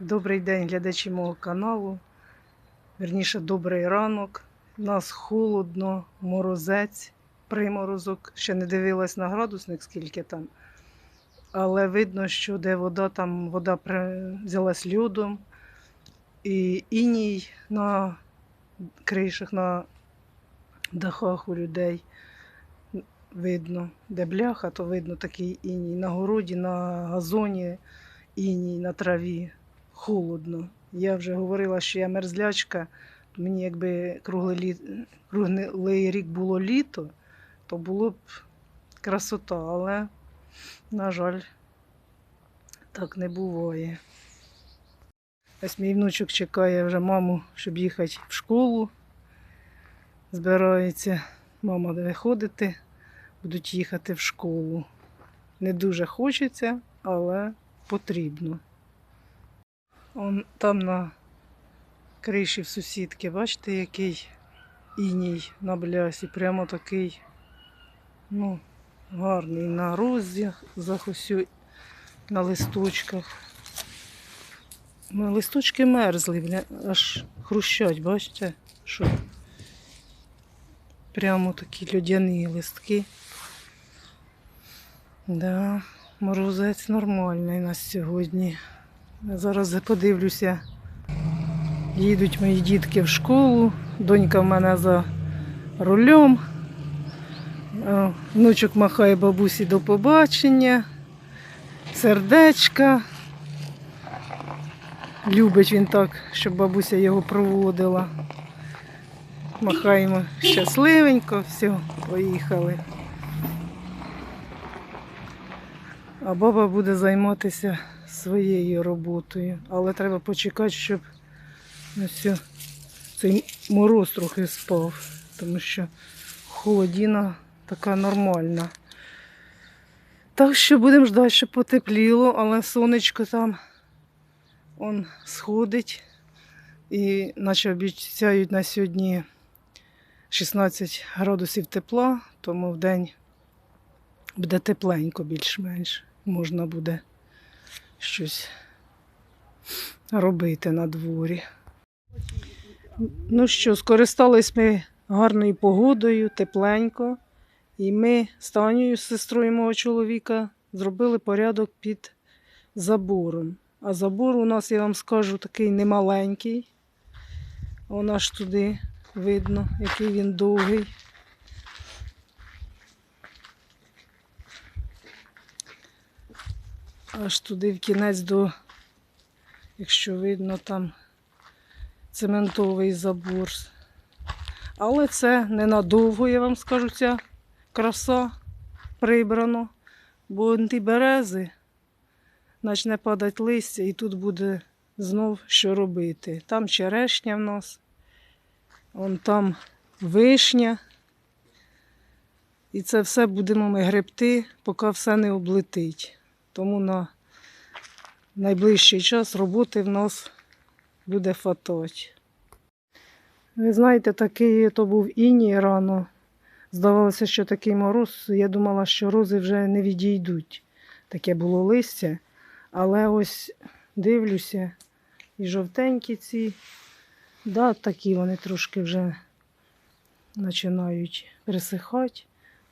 Добрий день, глядачі мого каналу. Верніше, добрий ранок. У нас холодно, морозець, приморозок. Ще не дивилась на градусник, скільки там. Але видно, що де вода, там вода взялась льодом. І іній на кришах, на дахах у людей видно. Де бляха, то видно такий іній. На городі, на газоні іній, на траві холодно. Я вже говорила, що я мерзлячка. Мені якби круглий, літ... круглий рік було літо, то було б красота, але, на жаль, так не буває. Ось мій внучок чекає вже маму, щоб їхати в школу. Збирається мама виходити, будуть їхати в школу. Не дуже хочеться, але потрібно. Он там на криші в сусідки, бачите, який іній на блясі, прямо такий, ну, гарний на роззях, усю, на листочках. Ну, листочки мерзли, бля, аж хрущать, бачите, що прямо такі льодяні листки. Да, морозець нормальний у нас сьогодні. Зараз подивлюся. Їдуть мої дітки в школу. Донька в мене за рулем. Е, Внучок махає бабусі до побачення. Сердечка. Любить він так, щоб бабуся його проводила. Махаємо щасливенько, все, поїхали. А баба буде займатися своєю роботою. Але треба почекати, щоб ось цей мороз трохи спав, тому що холодіна така нормальна. Так що будемо ждати, щоб потепліло, але сонечко там он сходить. І наче обіцяють на сьогодні 16 градусів тепла, тому в день буде тепленько більш-менш. Можна буде щось робити на дворі. Ну що, скористались ми гарною погодою, тепленько. І ми з Танею, сестрою мого чоловіка, зробили порядок під забором. А забор у нас, я вам скажу, такий немаленький. Вон аж туди видно, який він довгий. Аж туди в кінець до, якщо видно, там цементовий забор. Але це ненадовго, я вам скажу, ця краса прибрано. Бо ті берези почне падати листя, і тут буде знов що робити. Там черешня в нас, вон там вишня. І це все будемо ми гребти, поки все не облетить. Тому на найближчий час роботи в нас буде фатать. Ви знаєте, такий то був іній рано. Здавалося, що такий мороз. Я думала, що рози вже не відійдуть. Таке було листя. Але ось дивлюся, і жовтенькі ці, да, такі вони трошки вже починають пересихати,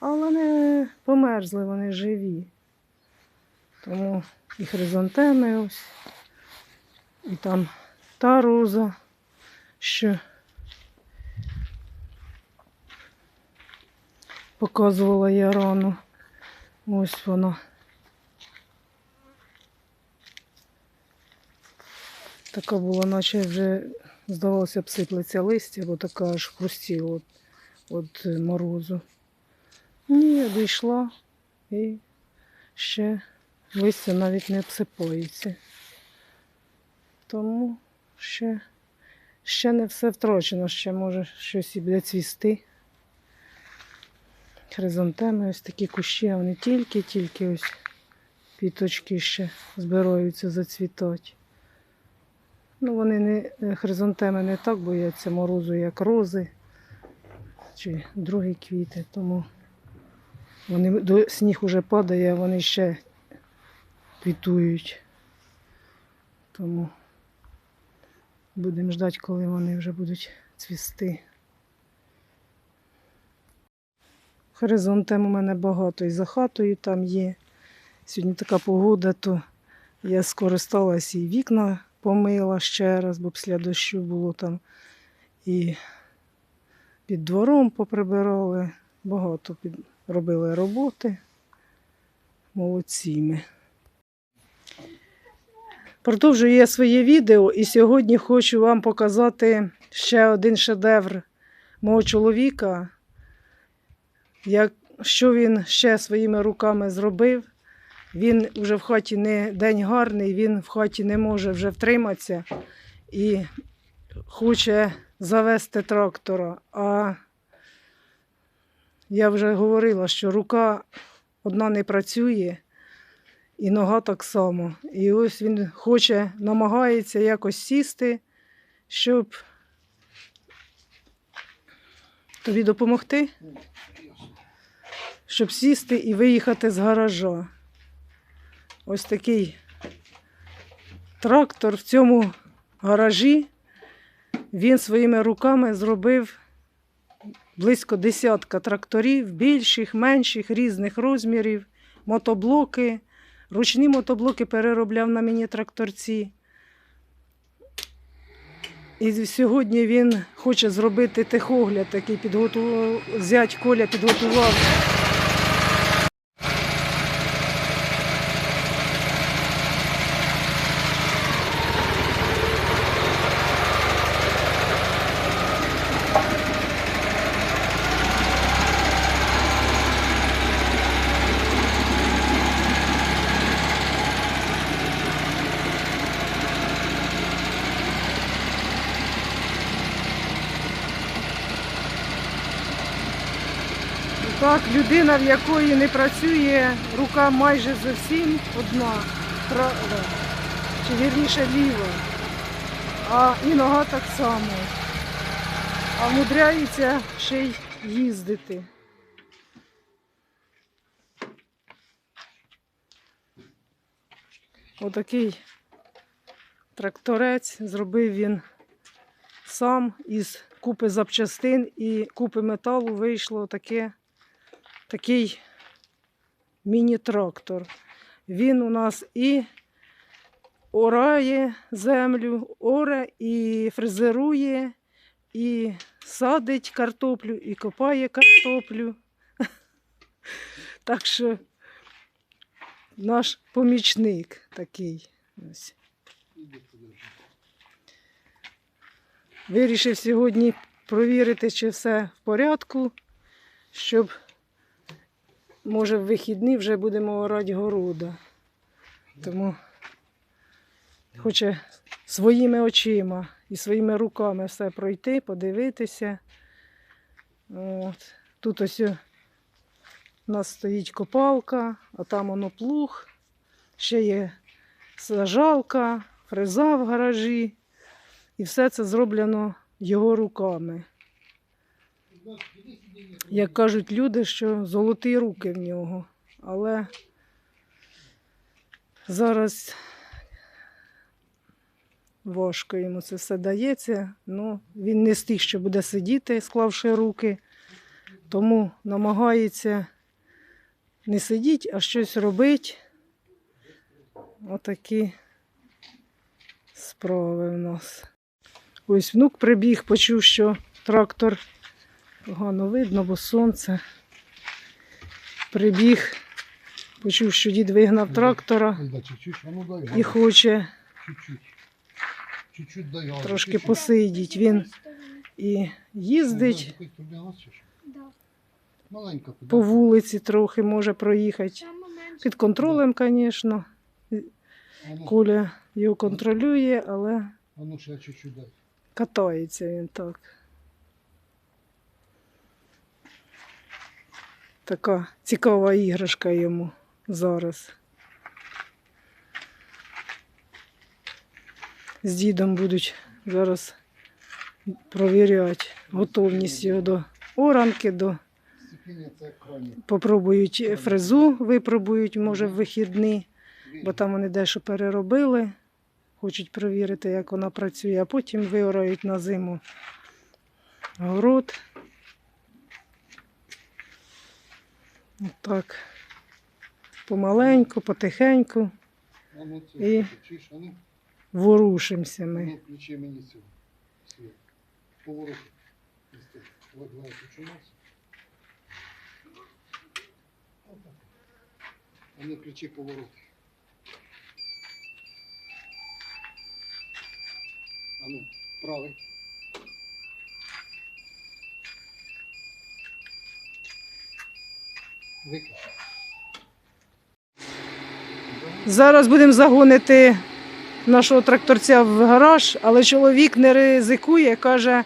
але не померзли, вони живі. Тому і хризантеми ось, і там та роза, що показувала я рано. Ось вона. Така була, наче вже, здавалося, б сиплеться листя, бо така аж хрустіла від морозу. Ні, дійшла і ще листя навіть не обсипається. Тому ще, ще не все втрачено, ще може щось і буде цвісти. Хризантеми, ось такі кущі, а вони тільки-тільки ось квіточки ще збираються зацвітати. Ну, вони не, е, хризантеми не так бояться морозу, як рози чи другі квіти, тому вони сніг уже падає, вони ще квітують. Тому Будемо ждати, коли вони вже будуть цвісти. Хоризонтем у мене багато і за хатою там є. Сьогодні така погода, то я скористалась і вікна помила ще раз, бо після дощу було там і під двором поприбирали. Багато робили роботи. Молодці ми. Продовжую я своє відео і сьогодні хочу вам показати ще один шедевр мого чоловіка, як, що він ще своїми руками зробив. Він вже в хаті не день гарний, він в хаті не може вже втриматися і хоче завести трактора. А я вже говорила, що рука одна не працює, і нога так само. І ось він хоче, намагається якось сісти, щоб тобі допомогти, щоб сісти і виїхати з гаража. Ось такий трактор в цьому гаражі. Він своїми руками зробив близько десятка тракторів, більших, менших, різних розмірів, мотоблоки. Ручні мотоблоки переробляв на мені тракторці. І сьогодні він хоче зробити техогляд, такий підготував, зять Коля підготував. Так, людина, в якої не працює, рука майже зовсім одна, права, чи вірніше ліва, а і нога так само. А вмудряється ще й їздити. Отакий тракторець зробив він сам із купи запчастин і купи металу вийшло таке такий міні-трактор. Він у нас і орає землю, оре, і фрезерує, і садить картоплю, і копає картоплю. Так що наш помічник такий. Вирішив сьогодні провірити, чи все в порядку, щоб може, в вихідні вже будемо орати города. Тому хоче своїми очима і своїми руками все пройти, подивитися. От. Тут ось у нас стоїть копалка, а там воно плуг, ще є сажалка, фреза в гаражі. І все це зроблено його руками. Як кажуть люди, що золоті руки в нього. Але зараз важко йому це все дається. Ну, він не з тих, що буде сидіти, склавши руки, тому намагається не сидіти, а щось робити. Отакі справи в нас. Ось внук прибіг, почув, що трактор Погано видно, бо сонце. Прибіг, почув, що дід вигнав трактора ну дай і хоче трошки посидіти. Він і Ну, їздить по вулиці, трохи може проїхати. Під контролем, звісно. Ну, Коля його контролює, але ну катається він так. Така цікава іграшка йому зараз. З дідом будуть зараз провіряти готовність його до оранки, до попробують фрезу, випробують, може, в вихідні, бо там вони дещо переробили. хочуть перевірити, як вона працює, а потім виорають на зиму город. Так. Помаленьку, потихеньку І- ворушимося ми. включи мені цю. світ. Поворот. Отак. А ну включи поворот. А ну, правий. Зараз будемо загонити нашого тракторця в гараж, але чоловік не ризикує, каже,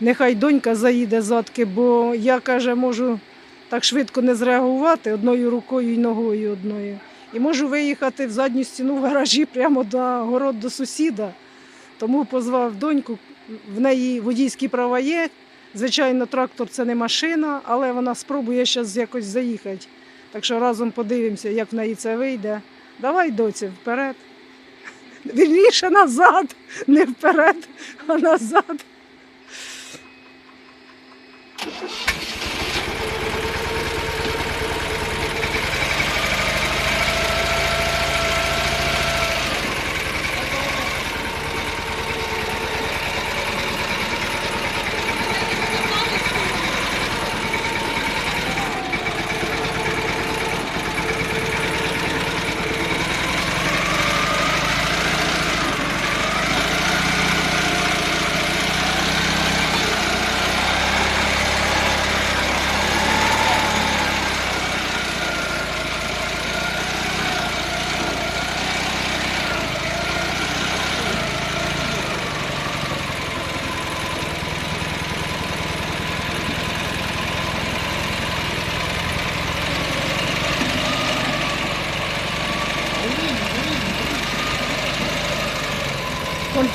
нехай донька заїде задки, бо я каже, можу так швидко не зреагувати одною рукою і ногою одною. І можу виїхати в задню стіну в гаражі прямо до город до сусіда. Тому позвав доньку, в неї водійські права є. Звичайно, трактор це не машина, але вона спробує зараз якось заїхати. Так що разом подивимося, як в неї це вийде. Давай, доці, вперед. Вірніше назад, не вперед, а назад.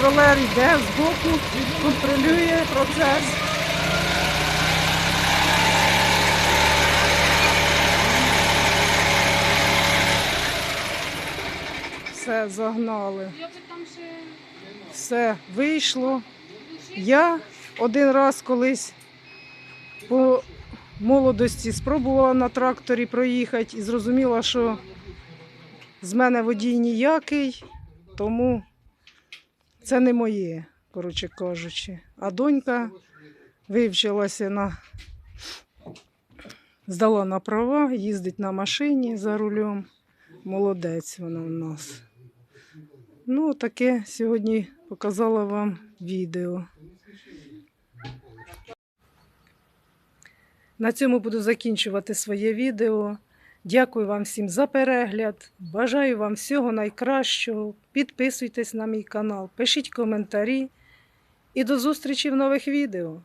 Контролер йде збоку, контролює процес. Все, загнали. Все, вийшло. Я один раз колись по молодості спробувала на тракторі проїхати і зрозуміла, що з мене водій ніякий, тому це не моє, коротше кажучи. А донька вивчилася на здала на права, їздить на машині за рулем. Молодець вона в нас. Ну, таке сьогодні показала вам відео. На цьому буду закінчувати своє відео. Дякую вам всім за перегляд. Бажаю вам всього найкращого. Підписуйтесь на мій канал, пишіть коментарі і до зустрічі в нових відео.